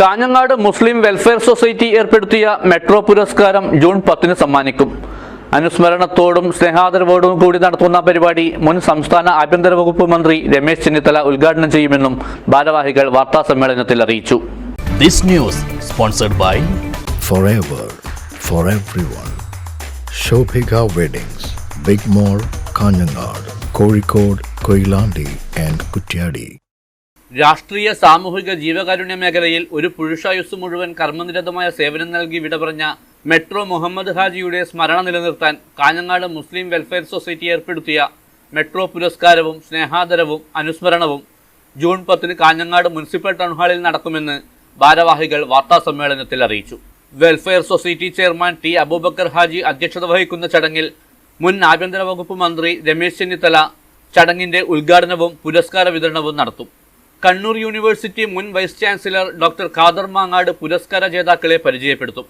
Kanhangad Muslim welfare society ഏർപ്പെടുത്തിയ metro പുരസ്കാരം June പത്തിന് സമ്മാനിക്കും അനുസ്മരണത്തോടും സ്നേഹാദരവോടും കൂടി നടത്തുന്ന പരിപാടി മുൻ സംസ്ഥാന ആഭ്യന്തര വകുപ്പ് മന്ത്രി രമേശ് ചെന്നിത്തല ഉദ്ഘാടനം ചെയ്യുമെന്നും ഭാരവാഹികൾ വാർത്താ സമ്മേളനത്തിൽ അറിയിച്ചു This news sponsored by forever for everyone. Shobhika Weddings, Big Mall, Kanyanad, Kozhikode, Koilandi and Kutyadi. രാഷ്ട്രീയ സാമൂഹിക ജീവകാരുണ്യ മേഖലയിൽ ഒരു പുരുഷായുസ് മുഴുവൻ കർമ്മനിരതമായ സേവനം നൽകി വിട പറഞ്ഞ മെട്രോ മുഹമ്മദ് ഹാജിയുടെ സ്മരണ നിലനിർത്താൻ കാഞ്ഞങ്ങാട് മുസ്ലിം വെൽഫെയർ സൊസൈറ്റി ഏർപ്പെടുത്തിയ മെട്രോ പുരസ്കാരവും സ്നേഹാദരവും അനുസ്മരണവും ജൂൺ പത്തിന് കാഞ്ഞങ്ങാട് മുനിസിപ്പൽ ടൗൺഹാളിൽ നടക്കുമെന്ന് ഭാരവാഹികൾ വാർത്താസമ്മേളനത്തിൽ അറിയിച്ചു. Welfare society chairman T Abubakar Haji അധ്യക്ഷത വഹിക്കുന്ന ചടങ്ങിൽ മുൻ ആഭ്യന്തര വകുപ്പ് മന്ത്രി രമേശ് ചെന്നിത്തല ചടങ്ങിന്റെ ഉദ്ഘാടനവും പുരസ്കാര വിതരണവും നടത്തും. കണ്ണൂർ യൂണിവേഴ്സിറ്റി മുൻ vice chancellor doctor Khader Mangad പുരസ്കാര ജേതാക്കളെ പരിചയപ്പെടുത്തും.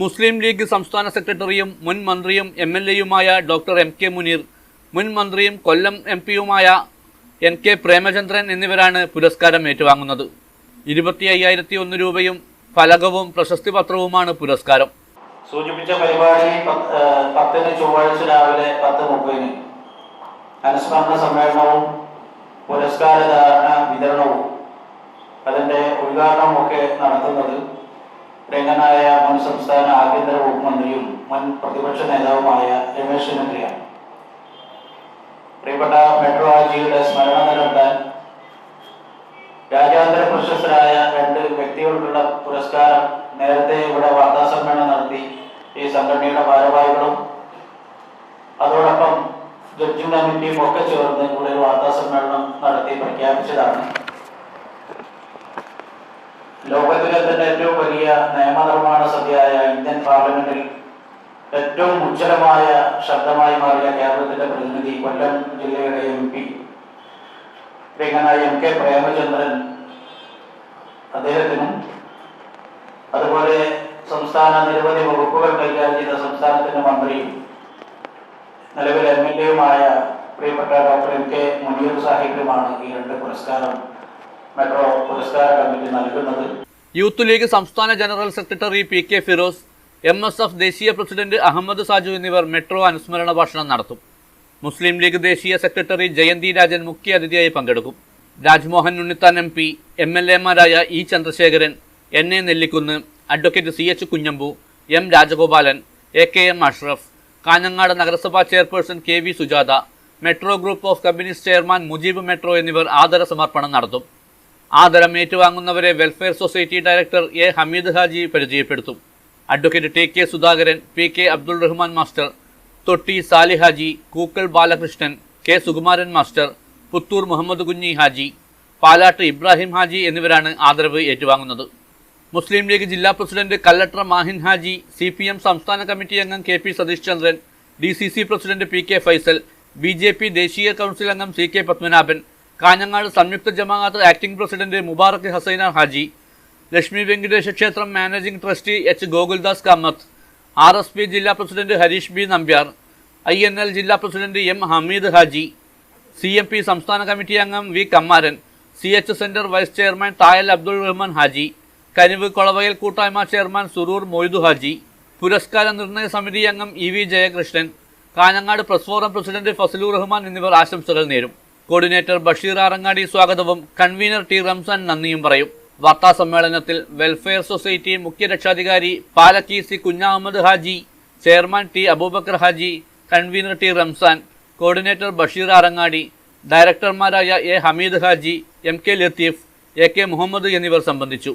മുസ്ലിം ലീഗ് സംസ്ഥാന സെക്രട്ടറിയും മുൻ മന്ത്രിയും എം എൽ എയുമായ ഡോക്ടർ എം കെ മുനീർ മുൻ മന്ത്രിയും കൊല്ലം എം പിയുമായ എൻ കെ പ്രേമചന്ദ്രൻ എന്നിവരാണ് പുരസ്കാരം ഏറ്റുവാങ്ങുന്നത്. ഇരുപത്തി അയ്യായിരത്തി ഒന്ന് രൂപയും ഫലകവും പ്രശസ്തി പത്രവുമാണ് പുരസ്കാരം. സൂചിപ്പിച്ച പരിപാടി പത്തിന് ചൊവ്വാഴ്ച രാവിലെ പത്ത് മുപ്പതിന്. അനുസ്മരണ സമ്മേളനവും പുരസ്കാര ധാരണ വിതരണവും അതിന്റെ ഉദ്ഘാടനവും ഒക്കെ നടത്തുന്നത് രംഗനായ മുൻ സംസ്ഥാന ആഭ്യന്തര വകുപ്പ് മന്ത്രിയും മുൻ പ്രതിപക്ഷ നേതാവുമായ രമേശ് ചെന്നിത്തലയാണ്. പ്രിയപ്പെട്ട മെട്രോ ഹാജിയുടെ സ്മരണ നിലനിർത്താൻ രാജ്യാന്തര പ്രശസ്തരായ രണ്ട് വ്യക്തികൾക്കുള്ള പുരസ്കാരം നേരത്തെ ഇവിടെ വാർത്താ സമ്മേളനം നടത്തി ഈ സംഘടനയുടെ ഭാരവാഹികളും ജഡ്ജിംഗ് കമ്മിറ്റിയും ഒക്കെ ചേർന്ന് ഇവിടെ ഒരു വാർത്താ സമ്മേളനം നടത്തി പ്രഖ്യാപിച്ചതാണ്. ലോകത്തിലെ തന്നെ ഏറ്റവും വലിയ നിയമനിർമ്മാണ സഭയായ ഇന്ത്യൻ പാർലമെന്റിൽ ഏറ്റവും ഉജ്ജ്വലമായ ശബ്ദമായി മാറിയ കേരളത്തിന്റെ പ്രതിനിധി കൊല്ലം ജില്ലയുടെ M P. M K Premachandran അദ്ദേഹത്തിനും അതുപോലെ സംസ്ഥാന നിരവധി വകുപ്പുകൾ കൈകാര്യം ചെയ്ത സംസ്ഥാനത്തിന്റെ മന്ത്രിയും നിലവിൽ എം എൽ എയുമായ പ്രിയപ്പെട്ട ഡോക്ടർ എം കെ മുനീർ സാഹിബിനുമാണ് ഈ രണ്ട് പുരസ്കാരം മെട്രോ പുരസ്കാര കമ്മിറ്റി നൽകുന്നത്. യൂത്ത് ലീഗ് സംസ്ഥാന general secretary P K Firoz M S F ദേശീയ പ്രസിഡന്റ് അഹമ്മദ് സാജു എന്നിവർ മെട്രോ അനുസ്മരണ ഭാഷണം നടത്തും. മുസ്ലിം ലീഗ് ദേശീയ സെക്രട്ടറി ജയന്തി രാജൻ മുഖ്യ അതിഥിയായി പങ്കെടുക്കും. Rajmohan Unnithan M P M L എമാരായ E Chandrasekharan N A Nellikkunnu advocate C H Kunhambu M Rajagopalan A K M Ashraf Kanhangad നഗരസഭാ chairperson K V Sujatha metro group of companies chairman Mujeeb metro എന്നിവർ ആദര സമർപ്പണം നടത്തും. ആദരം ഏറ്റുവാങ്ങുന്നവരെ welfare society director A Hameed Haji പരിചയപ്പെടുത്തും. Advocate T K Sudhakaran P K Abdul Rahman master Thotti Salihaji Kookkal Balakrishnan K Sukumaran master Puthur Muhammad Kunhi Haji Palatt Ibrahim Haji എന്നിവരാണ് ആദരവ് ഏറ്റുവാങ്ങുന്നത്. Muslim League ജില്ലാ president Kallatra Mahin Haji C P M സംസ്ഥാന committee അംഗം K P Satish Chandran D C C president P K Faisal B J P ദേശീയ council അംഗം C K Padmanabhan Kanhangad Samyukta Jamaat acting president Mubarak Hasaina Haji Lakshmi Venkatesha ക്ഷേത്രം managing trustee H Gokuldas Kamath R S P ജില്ലാ president Harish B Nambiar I N L ജില്ലാ president M Hameed Haji C M P സംസ്ഥാന committee അംഗം V Kammaran C H centre vice chairman Thayal Abdul Rahman Haji Kaniv Kolavayal കൂട്ടായ്മ chairman Suroor Moidu Haji പുരസ്കാര നിർണയ സമിതി അംഗം E V Jayakrishnan Kanhangad press forum president Fazalu Rahman എന്നിവർ ആശംസകൾ നേരും. കോർഡിനേറ്റർ ബഷീർ ആറങ്ങാടി സ്വാഗതവും. കൺവീനർ ടി റംസാൻ നന്ദിയും പറയും. വാർത്താ സമ്മേളനത്തിൽ വെൽഫെയർ സൊസൈറ്റി മുഖ്യ രക്ഷാധികാരി Palakki C Kunhahammed Haji chairman T Abubakar Haji convener T Ramzan coordinator Basheer Arangadi ഡയറക്ടർമാരായ A Hameed Haji M K Latheef A K Muhammad എന്നിവർ സംബന്ധിച്ചു.